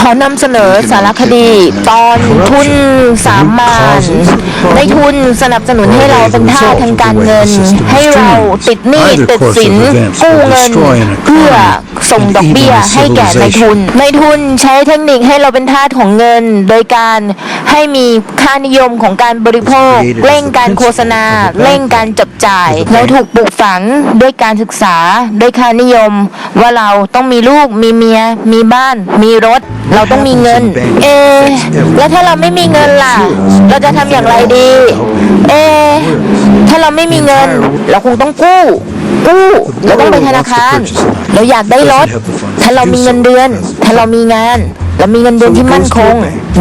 ขอนำเสนอสารคดี ตอนทุนสามมานในทุนสนับสนุนให้เราเป็นท่าสทางการเงิน ให้เราติดหนี้ติดสินกู้เงิน เพื่อส่งดอกเบี้ยให้แก่ในายทุน ในายทุนใช้เทคนิคให้เราเป็นทาสของเงิน โดยการให้มีค่านิยมของการบริโภค เร่งการโฆษณา เร่งการจับจ่าย เราถูกปลูกฝังด้วยการศึกษาด้วยค่านิยม ว่าเราต้องมีลูกมีเมีย มีบ้าน มีรถเราต้องมีเงิน เอะแล้วถ้าเราไม่มีเงินล่ะ เราจะทำอย่างไรดี เอะถ้าเราไม่มีเงิน เราคงต้องกู้ กู้เราต้องไปธนาคาร เราอยากได้รถ ถ้าเรามีเงินเดือน ถ้าเรามีงาน เรามีเงินเดือนที่มั่นคง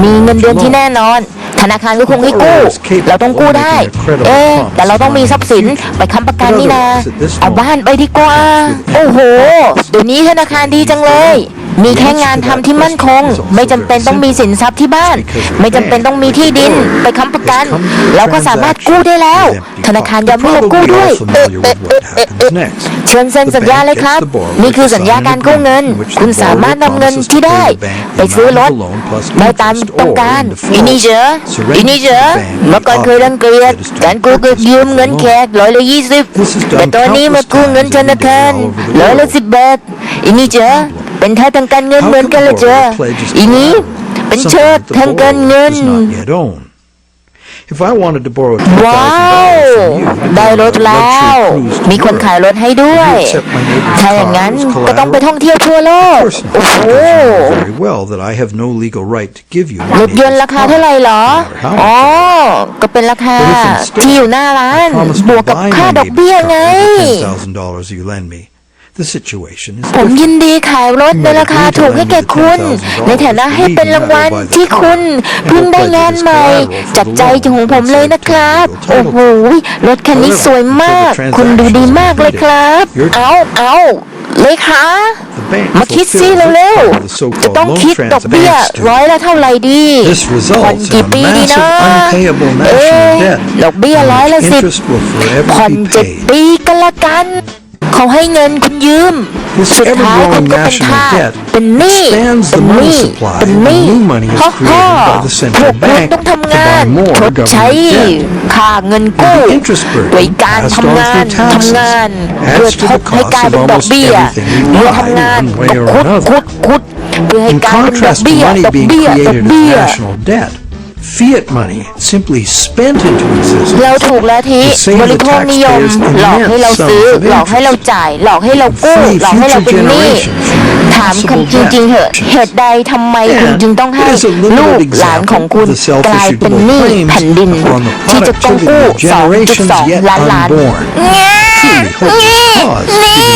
มีเงินเดือนที่แน่นอน ธนาคารก็คงให้กู้ เราต้องกู้ได้ เอ๊ะแต่เราต้องมีทรัพย์สินไปค้ำประกันนี่นาเอาบ้านไปดีกว่า โอ้โห เดี๋ยวนี้ธนาคารดีจังเลย มีแค่งานทำที่มั่นคง ไม่จำเป็นต้องมีสินทรัพย์ที่บ้าน ไม่จำเป็นต้องมีที่ดิน ไปค้ำประกันเราก็สามารถกู้ได้แล้ว ธนาคารยอมให้เรากู้ด้วยเอ๊ะเอ๊ะเอ๊ะเอ๊ะเอ๊ะเชิญเซ็นสัญญาเลยครับ นี่คือสัญญาการกู้เงิน คุณสามารถนำเงินที่ได้ ไปซื้อรถได้ตามต้องการอินี่เจออินี่เจอเมื่อก่อนเคยรังเกียจการกู้เกิดยืมเงินแขกร้อยละยี่สิบแต่ตอนนี้มากู้เงินธนาคารร้อยละสิบบาทอินี่เจอ เป็นท่าทางการเงินเหมือนกันเลยเจออีนี้เป็นเชิดทางการเงิน If I wanted to borrow ว้าว $10,000 ได้รถแล้ว มีคนขายรถให้ด้วย ถ้าอย่างนั้นก็ต้องไปท่องเที่ยวทั่วโลก โอ้โห very well that I have no legal right to give you รถยนต์ราคาเท่าไหร่เหรอ อ๋อ ก็เป็นราคาที่อยู่หน้าร้าน Promise บวก to กับ buy ค่า my ดอกเบี้ย neighbor's ไง car for $10,000 you lend me. The situation is ผมยินดีขายรถในราคาถูกให้แก่คุณ ในฐานะให้เป็นรางวัลที่คุณเพิ่งได้งานใหม่จากใจของผมเลยนะครับ โอ้โหรถคันนี้สวยมาก คุณดูดีมากเลยครับ เอาเอาเลยคะ the bank มาคิดซิ fulfills เร็ว its part of the ๆ so-called จะต้อง loan คิดดอกเบี้ย transfer ร้อยละเท่าไหร่ดี This results ผ่อนกี่ปีดีนะ in a massive unpayable national เอ๊ะ debt ดอกเบี้ยร้อยละ and สิบ interest will forever ผ่อน be เจ็ด paid. ปีก็แล้วกัน เขาให้เงินคุณยืม This สุดท้ายคุณ ever-growing ก็เป็น national ทาส debt เป็นหนี้ expands เป็น the ห money นี้ supply เป็นหนี้ and new money is ฮ่า created ฮ่า by the central พวกคุณ bank ต้องทำ to งาน buy more ชดใช้ government debt. ค่าเงินกู้ And the interest burden โดยการ passed ทำงาน on through taxes ทำงาน adds เพื่อ to ท the บให้ cost กลาย of เป็นดอก almost เบี้ย everything we เมื่อ buy ทำงาน one way ก็ or คุด another. คุดคุดเพื่อให้ In กลายเป็นดอก contrast to เบี้ย money ดอก being เบี้ยดอก created เบี้ as ย national debt, fiat money simply spent into existence เราถูกแล้วที่ To save บ the ริโภคนิยม taxpayers หลอกให้เรา immense ซื้อ sums of หลอกให้เราจ่าย หลอกให้เรากู้ Free หลอกให้เราเป็นหนี้ future generations from ถาม possible คำจริงๆเหอะ debt. เหตุใดทำไมคุณ And จึงต้องให้ it is a limited ลูกหลานของคุณ example of the กลายเป็นหนี้ self-issuable แผ่นดิน claims upon the ที่จะต้องกู้ productivity of generations 2.2 yet ล้านล้าน unborn.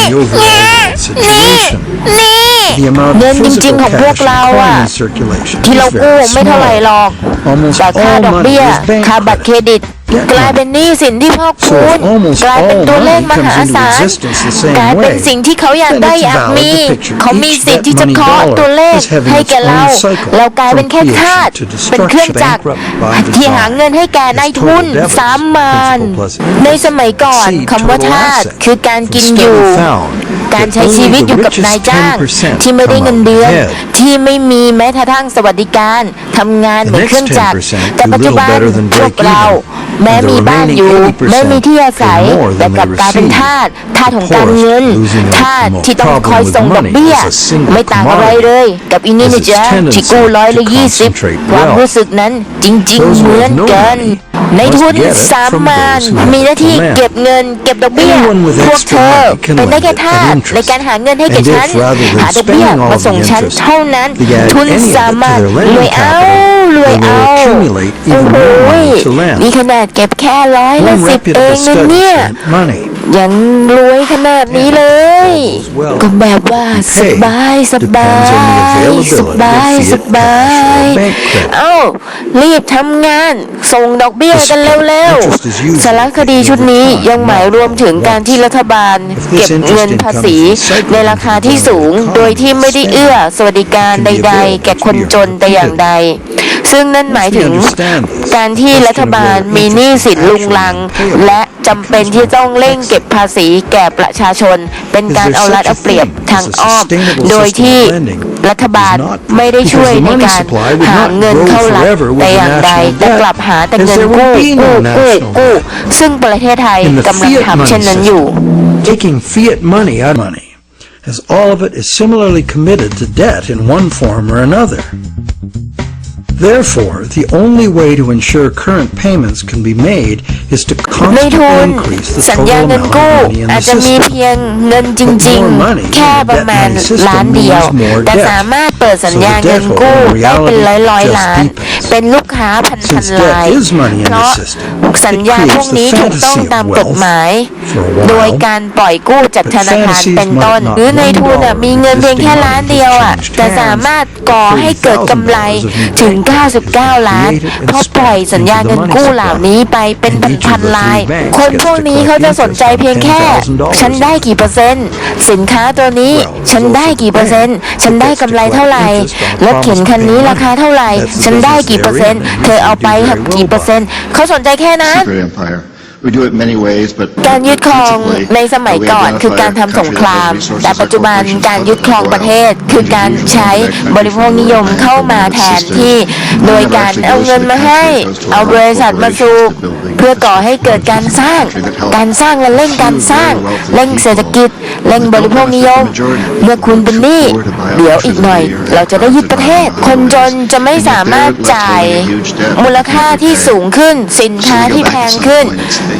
Truly hopeless cause given the overall situation. The amount เงิน of จริง physical ๆของพวก cash เรา and อะ coin in circulation ที่เรา is กู้ very ไม่เท่าไหร่ small. หรอก Almost แต่ค่า all ดอก money เบี้ย is bank ค่าบัตรเคร credit. ดิต Debt กลายเป็นหนี้สินที่พอกพูน So if almost กลายเป็น all ตัวเลข money ม comes หา into ศาล existence the same กลายเป็น way, สิ่งที่เขาอยาก then ได้ it's อยาก valid มี to picture เขามี each สิทธิ์ที่จะ debt เคาะ money ตัวเลข dollar as having ให้ its แก่เรา own cycle เรากลายเป็น from แค่ทาส creation to เป็นเครื่องจักร destruction, bankrupt by ที่หา design. เงินให้แก่นายทุน Total debt สามมาน principle plus interest. ในสมัยก่อน See, คำว่า total ทาส asset. คือการกิน The อยู่ study found การ that ใช้ชีวิต only อยู่ the กับนาย richest จ้าง10%ที่ไม่ได้เงินเดือน come out ahead. ที่ไม่มีแม้กระทั่งสวัสดิการทำงานเหมือนเครื่องจักร The next 10%แต่ปัจจุบัน do little better than พวก break เรา even. แม้ And the มีบ้านอยู่ remaining แม้มีที่อาศัย pay more than แต่กลับ they กลายเป็น receive. ทาสทาสของการ Of course, เงิน losing out ทาส the most ที่ต้อง problem คอย with ส่งดอก money เบี้ย is a single ไม่ต่างอะไร commodity. เลย กับอินี่ Is นะ its จ๊ะ tendency ที่กู้ร้อยละ to ยี่สิบ concentrate ความ wealth. รู้สึกนั้นจริง Those ๆ who เหมือน have no กัน money ใน must ทุน get it สาม from มาน those who have มีหน้าที่ the land. เก็บเงิน เก็บดอกเบี้ย Anyone with พวก extra เธอ money can เป็นได้ lend แค่ it ทา at ส interest. ในการหาเงินให้แก่ And if ฉัน rather than หาดอกเบี้ย spending all มา of ส่ง the ฉัน interest, เท่านั้น they add ทุน any of it สา to มารถ their lending รวยเอา capital, รวย then เอา they accumulate โอ้ even โห more money to lend. นี่ขนาดเก็บแค่ร้อยละ One สิบเอ reputable งนะ study เนี่ย spent money ยังรวยขนาดนี้เลย well ก็แบบว่าสบายสบาย depends on the availability ส of บาย fiat สบาย cash or bank credit. เอ้ารีบทำงาน ส่งดอกเบี้ยกันเร็ว Interest is usually ๆสารคดีชุดนี้ยังหมายรวมถึงการที่รัฐบาล เก็บเงินภาษี ในราคาที่สูง โดยที่ไม่ได้เอื้อสวัสดิการใด ๆ แก่คนจนแต่อย่างใด ซึ่งนั่นหมายถึงการที่รัฐบาลมีหนี้สินลุงลัง และจำเป็นที่ต้องเร่งเก็บภาษีแก่ประชาชน เป็นการเอารัดเอาเปรียบทางอ้อม โดยที่รัฐบาลไม่ได้ช่วยในการหาเงินเข้ารัฐแต่อย่างใดแต่กลับหาแต่เงินกู้กู้กู้กู้ซึ่งประเทศไทย In the กำลัง fiat ทำ money เช่นนั้นอยู่ system, taking fiat money out of money, as all of it is similarly committed to debt in one form or another. Therefore, the only way to ensure current payments can be made is to ในทุ constantly น increase the สัญ total ญาเงิน amount กู้ of money in อาจ the จะมี system. เพียงเงินจริง ๆ แค่ประมาณล้านเดียว แต่สามารถเปิดสัญญาเงินกู้ได้เป็นร้อยร้อยๆล้าน เป็นลูกค้าพันพัน Since ราย debt is money in เพ the ราะ system, สัญญาพวกนี้ถูกต้องตามกฎหมาย for a while, โดยการปล่อยกู้จากธนาคาร fantasies เป็นต้น might not หรือในทุนน่ะ $1 มีเงินเพียงแค่ล้านเดียวอะ changed แต่สามารถก่อให้เกิดกำไรถึง 99 ล้าน เพราะปล่อยสัญญาเงินกู้เหล่านี้ไปเป็นพันๆลาย คนพวกนี้เขาจะสนใจเพียงแค่ ฉันได้กี่เปอร์เซ็นต์ สินค้าตัวนี้ฉันได้กี่เปอร์เซ็นต์ ฉันได้กำไรเท่าไหร่รถเข็นคันนี้ราคาเท่าไหร่ ฉันได้กี่เปอร์เซ็นต์เธอเอาไปหักกี่เปอร์เซ็นต์เขาสนใจแค่นั้น secret empire. We do it many ways, but การยึดครองในสมัยก่อนคือการทำสงคราม แต่ปัจจุบันการยึดครองประเทศคือการใช้บริโภคนิยมเข้ามาแทนที่ โดยการเอาเงินมาให้ เอาบริษัทมาสูบเพื่อก่อให้เกิดการสร้าง การสร้างและเร่งการสร้าง เร่งเศรษฐกิจ เร่งบริโภคนิยม เมื่อคุณเป็นหนี้เดี๋ยวอีกหน่อย เราจะได้ยึดประเทศ คนจนจะไม่สามารถจ่าย มูลค่าที่สูงขึ้นสินค้าที่แพงขึ้น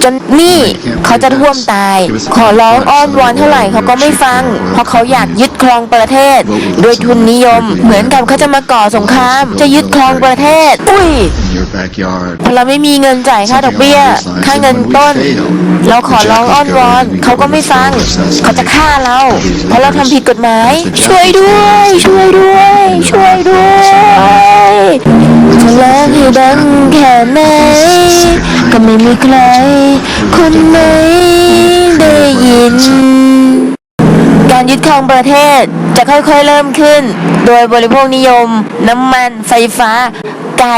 จนนี้เขาจะท่วมตาย ขอร้องอ้อนวอนเท่าไหร่เขาก็ไม่ฟัง เพราะเขาอยากยึดครองประเทศ โดยทุนนิยม เหมือนกับเขาจะมาก่อสงคราม จะยึดครองประเทศ อุ้ยพอเราไม่มีเงินจ่ายค่าดอกเบี้ย ค่าเงินต้น เราขอร้องอ้อนวอน เขาก็ไม่ฟัง เขาจะฆ่าเรา เพราะเราทำผิดกฎหมาย ช่วยด้วย ช่วยด้วย ช่วยด้วย จะร้องให้ดังแค่ไหนก็ไม่มีใคร คนไหนได้ยิน การยึดครองประเทศจะค่อยๆเริ่มขึ้น โดยบริโภคนิยม น้ำมันไฟฟ้า ไก่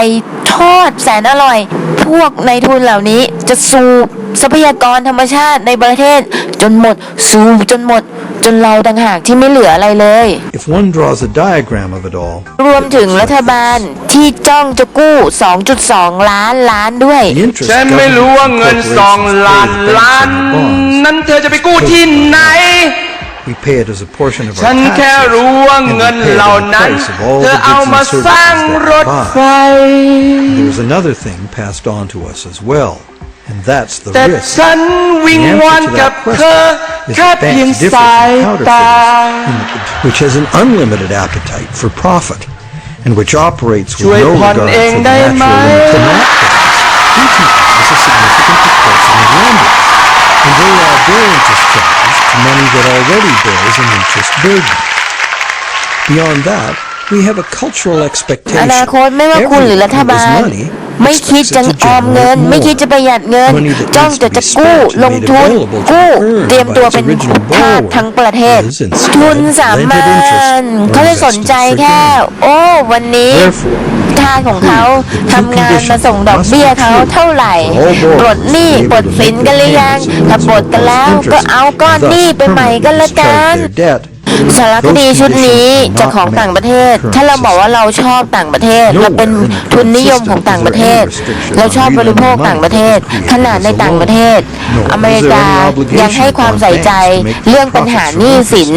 ทอดแสนอร่อย พวกในทุนเหล่านี้จะสูบทรัพยากรธรรมชาติในประเทศจนหมด สูบจนหมด จนเราต่างหากที่ไม่เหลืออะไรเลย If one draws a diagram of it all, รวมถึงรัฐบาลที่จ้องจะกู้ 2.2 ล้านล้านด้วย the interest ฉันไม่รู้ว่าเงินสองล้านล้านนั้นเธอจะไปกู้ที่ไหน we pay it as a portion of ฉั our นแค่ taxes, รู้ว่า and we เงิน pay it เหล่า in the นั้น price of all เธ the อเอา goods มา and สร้าง services ร that ถ we ไฟ buy. There's another thing passed on to us as well, and that's the แต่ risk. ฉันวิง The วอน answer to กับ that เธอ question is แค่ that เพียง banks differ สาย from ตา counterfeiters, which has an unlimited appetite for profit, and which operates with ช่วย no ผ่อน regard เอง for the ได้ไหม natural limits of markets. Each has a significant proportion of lenders, and they add their interest charges to money that already bears an interest burden. Beyond that, we have a cultural อ expectation. นาคตไม่ว่าคุณหรือรัฐบาล Everyone who has money ไม่คิดจะ expects it to ออมเงิน generate ไม่คิด more. จะประหยัดเงิน Money that จ้อง needs จะ to จะ be กู้ spent and ลง made ทุน available to กู้ earn เตรียมตัว by its เป็น original ทาส borrower ทั้งประเทศ is instead ทุนสา lended มาร interest ถ or เขาเลยสนใจ invested for แค่ gain. โอ้วันนี้ Therefore, ทาสของเขาทำงานมาส่งดอกเบี้ยเขาเท่าไหร่ปลดหนี้ปลดสินกันหรือยังถ้าปลดกันแล้วก็เอาก้อนหนี้ไปใหม่กันละกัน สารคดีชุดนี้จะของต่างประเทศ ถ้าเราบอกว่าเราชอบต่างประเทศ เราเป็นทุนนิยมของต่างประเทศ เราชอบบริโภคต่างประเทศ ขนาดในต่างประเทศ อเมริกายังให้ความใส่ใจเรื่องปัญหาหนี้สิน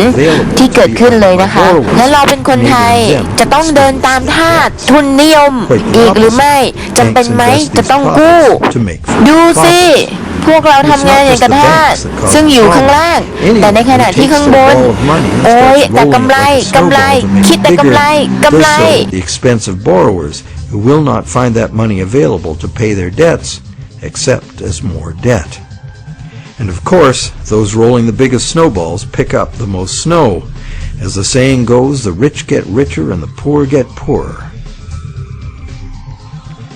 ที่เกิดขึ้นเลยนะคะ และเราเป็นคนไทยจะต้องเดินตามทาสทุนนิยมอีกหรือไม่จำเป็นไหมจะต้องกู้ ดูสิ พวกเราทำงานอย่างกระทาสซึ่งอยู่ข้างล่าง แต่ในขณะที่ข้างบน โอ้ยแต่กำไรกำไร คิดแต่กำไรกำไร The expense of borrowers who will not find that money available to pay their debts, except as more debt. And of course, those rolling the biggest snowballs pick up the most snow. As the saying goes, the rich get richer and the poor get poorer.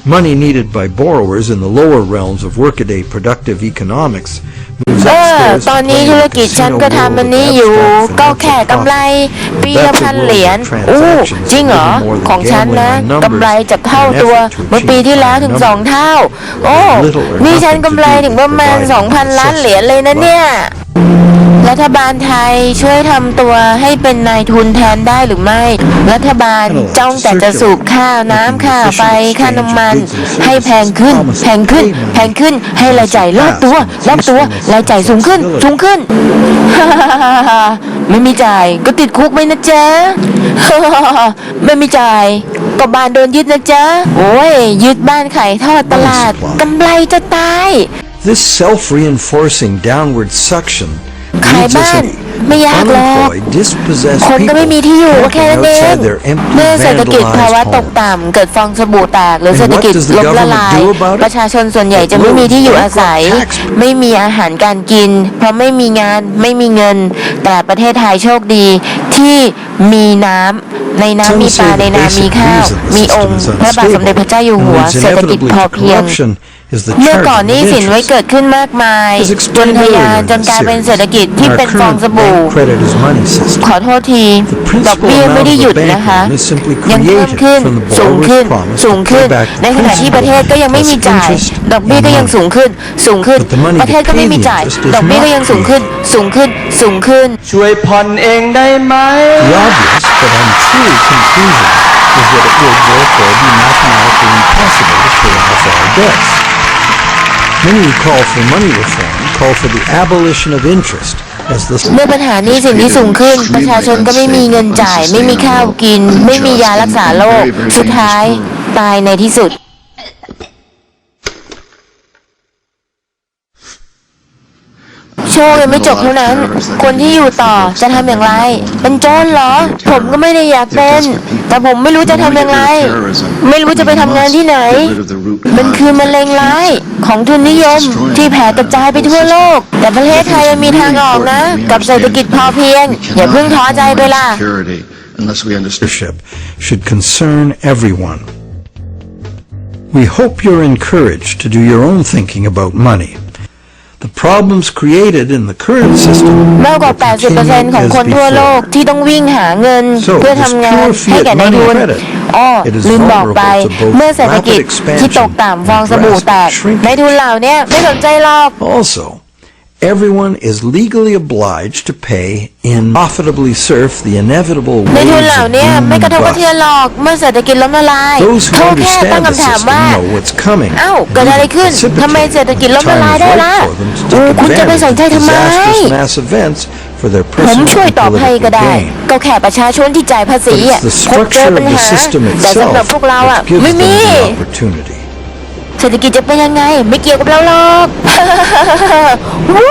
Money needed by borrowers in the lower realms of workaday productive economics moves เอ upstairs shares ตอนนี้ play ธุร in the กิจฉัน casino ก็ world ทำมัน of นี้อยู่ abstract ก็ financial แค่กำไร profit. ปีละพันเหรียญอู้จริงเหรอของฉันนะกำไรจะเท่าตัวเมื่อปีที่แล้วถึงสองเท่า โอ้นี่ฉันกำไรถึงประมาณ2,000 ล้านเหรียญเลยนะเนี่ย รัฐบาลไทยช่วยทำตัวให้เป็นนายทุนแทนได้หรือไม่ รัฐบาลจ้องแต่จะสูบค่าน้ำค่าไฟค่าน้ำมัน ให้แพงขึ้น แพงขึ้น แพงขึ้นให้รายจ่ายรอบตัวรอบตัวรายจ่ายสูงขึ้น สูงขึ้น ไม่มีจ่ายก็ติดคุกไหมนะจ๊ะไม่มีจ่ายก็บ้านโดนยึดนะจ๊ะโอ้ยยึดบ้านขายทอดตลาดกำไรจะตาย This self-reinforcing downward suction ขาย leaves us บ้าน with ไม่ยากหรอก unemployed, dispossessed คนก็ไม่มีที่อยู่ people ก็แค่นั้นเอง outside their empty, เมื่อเศรษฐกิจภาวะ vandalized ตก homes. ต่ำเกิดฟองสบู่แตกหรือ And เศรษฐกิจ what does the ล้มละ government ลาย do about it? ประชาชนส่วนใหญ่จะไม่มีที่อยู่อาศัย ไม่มีอาหารการกิน เพราะไม่มีงานไม่มีเงิน แต่ประเทศไทยโชคดีที่มีน้ำในน้ำมีปลาในนามีข้าว มีองค์ พระบาทสมเด็จพระเจ้าอยู่หัวเศรษฐกิจพอเพียง เมื่อก่อนหนี้สินไว้เกิดขึ้นมากมายจนทะยานจนกลายเป็นเศรษฐกิจที่เป็นฟองสบู่ ขอโทษทีดอกเบี้ยไม่ได้หยุดนะคะ ยังเพิ่มขึ้นสูงขึ้นสูงขึ้น ในขณะที่ประเทศก็ยังไม่มีจ่าย ดอกเบี้ยก็ยังสูงขึ้น สูงขึ้น ประเทศก็ไม่มีจ่าย ดอกเบี้ยก็ยังสูงขึ้น สูงขึ้นสูงขึ้น ช่วยผ่อนเองได้ไหม The obvious but untrue conclusion is that it would therefore be mathematically impossible to pay off our debts. Many who call for money reform call for the abolition of interest as the เมื่อปัญหาหนี้สินที่สูงขึ้น ประชาชนก็ไม่มีเงินจ่าย ไม่มีข้าวกิน ไม่มียารักษาโรคสุดท้ายตายในที่สุด โชคยังไม่จบเท่านั้น คนที่อยู่ต่อจะทำอย่างไร เป็นโจรเหรอ ผมก็ไม่ได้อยากเป็น แต่ผมไม่รู้จะทำอย่างไร ไม่รู้จะไปทำงานที่ไหน มันคือมะเร็งร้ายของทุนนิยม ที่แผ่กระจายไปทั่วโลก แต่ประเทศไทยยังมีทางออกนะ กับเศรษฐกิจพอเพียง อย่าเพิ่งท้อใจไปล่ะ Unless we understand. should concern everyone. We hope you're encouraged to do your own thinking about money. The problems created in the current system มากกว่า will continue 80%ของ as คนทั่วโลก before. ที่ต้องวิ่งหาเงิน So, เพื่อ this ทำงาน pure ให้แก่ fiat นาย money ทุน credit อ้อ it is ลืมบอกไป vulnerable to both เมื่อเศรษฐกิจ rapid expansion ที่ตกต่ำฟองสบู่แตก and drastic นายทุนเหล่าเนี้ยไม่สนใจหรอก Also, everyone is legally obliged to pay in profitably surf the inevitable ในทุน waves เหล่า of เนี้ย boom ไม่กระทบ and กระเทือน bust. หรอกเมื่อเศรษฐกิจล้มละลาย Those who เขาแค่ตั้ง understand the คำถาม system ว่า know what's coming. เอ้าเกิดอะไรขึ้น ทำไมเศรษฐกิจล้มละลายได้ล่ะ Time is right for them to อู้ take คุณจะไปสนใจ advantage ทำ of ไม disastrous mass events for their ผม personal ช่วย and ตอบให้ก็ political ได้ gain. ก็แค่ประชาชนที่จ่ายภาษี But อ่ะ it's the คงเจอ structure ปัญ of the หา system แต่สำหรับ itself พวกเราอ่ะ that gives ไม่ them มี the opportunity. เศรษฐกิจจะเป็นยังไง ไม่เกี่ยวกับเราหรอกวู้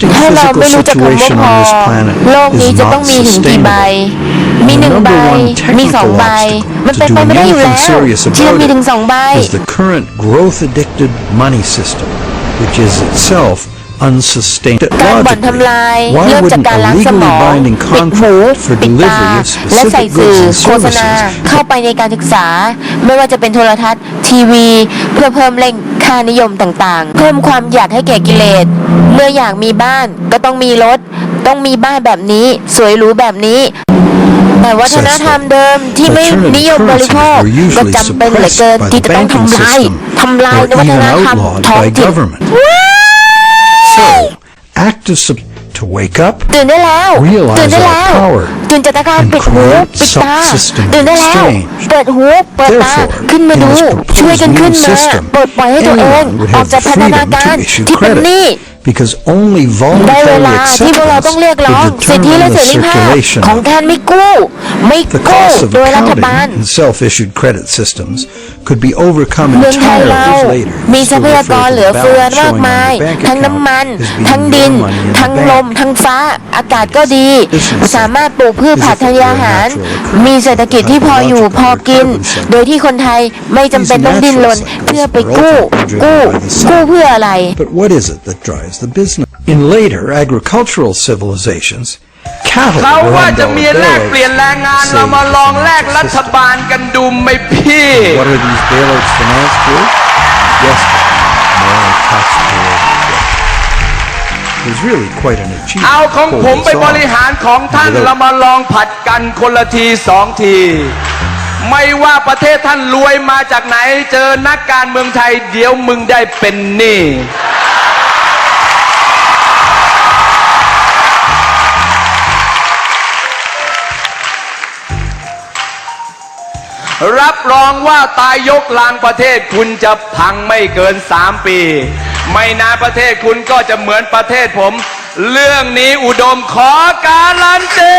The ถ้าเรา physical ไม่รู้จักคำว่า situation พอ on this planet โลกนี้ is จะต้อง not มีถึงกี่ใบ sustainable. มีหนึ่ง The ใบ number one มีสอง technical ใบ มัน obstacle เป็น to ไป doing ไม่ได้อยู่แล้ว anything serious ที่เรา about มีถึง it สองใบ is the current growth-addicted money system, which is itself unsustainable. การบ่อนทำลาย Why เริ่มจาก wouldn't การ a ล้างสม legally อง binding ปิดหู contract for ปิดตา delivery of และใส่ specific สื่อ goods and โฆษณา services เข้าไปในการศึกษา ไม่ว่าจะเป็นโทรทัศน์ ทีวี เพื่อเพิ่มเร่งค่านิยมต่างๆ เพิ่มความอยากให้แก่กิเลส เมื่ออยากมีบ้านก็ต้องมีรถ ต้องมีบ้านแบบนี้ สวยหรูแบบนี้ แต่วัฒนธรรมเดิมที่ไม่นิยมบริโภคก็จำเป็นเหลือเกินที่จะต้องทำลายทำลายในวัฒนธรรมท้องถิ่น So, active sup- to wake up ตื่นได้แล้ว Realize ตื่นได้แล้ว our power ตื่นจากการ and ปิดหู create ปิดตา subsystem ตื่นได้แล้ว exchange. เปิดหู เปิดตา Therefore, ขึ้นมา in ดู this proposed ช่วยกันขึ้น new มา system, ปลดปล่อยให้ตัวเอง anyone would ออก have จาก the พันธนา freedom การ to issue ที่เป็นหนี้ credit because only ได้เว voluntary ลาที่พวกเราต้องเรียก acceptance ร้อง would สิทธิและ determine เส the รีภาพ circulation ของ of การไม่กู้ไม่ The กู้ cost of โดยรัฐบาล accounting and self-issued credit systems could be overcome เมืองไทย entirely เรา if later. มีทรัพยากรเหลือเฟือ Balance มาก showing มาย on your bank ทั้งน้ำมัน account is being ทั้งดิน more money in the ทั้ง bank. ลม ทั้งฟ้า อากาศก็ดี This is สามารถปลูกพืช is ผัก if it ธัญ were ญา a หาร natural occurrence, มีเศรษฐกิจที่พออยู่ ecological พอกิน carbon cycle. โดยที่คนไทยไม่จำเป็นต้องดิ้นรน These natural เพื่อไป cycles กู้ are ultimately driven กู้ by the sun. กู้เพื่ออะไร But what is it that drives the business? In later agricultural civilizations, cattle เขา were ว่า on จะมีแลก dollar เปลี่ยน bills. แรงงานเรามาลองแลกรัฐบาลกันดูไหมพี่ What are these bailouts financed with? Yes, more taxpayer debt. was really quite an เอา achievement. ของ to ผม pull ไป this บ off. ริหารของท่าน Without เรามาลองผัดกันคนละทีสองที ไม่ว่าประเทศท่านรวยมาจากไหน เจอนักการเมืองไทย เดี๋ยวมึงได้เป็นหนี้ รับรองว่าตายยกลางประเทศคุณจะพังไม่เกินสามปี ไม่นานประเทศคุณก็จะเหมือนประเทศผม เรื่องนี้อุดมขอการันตี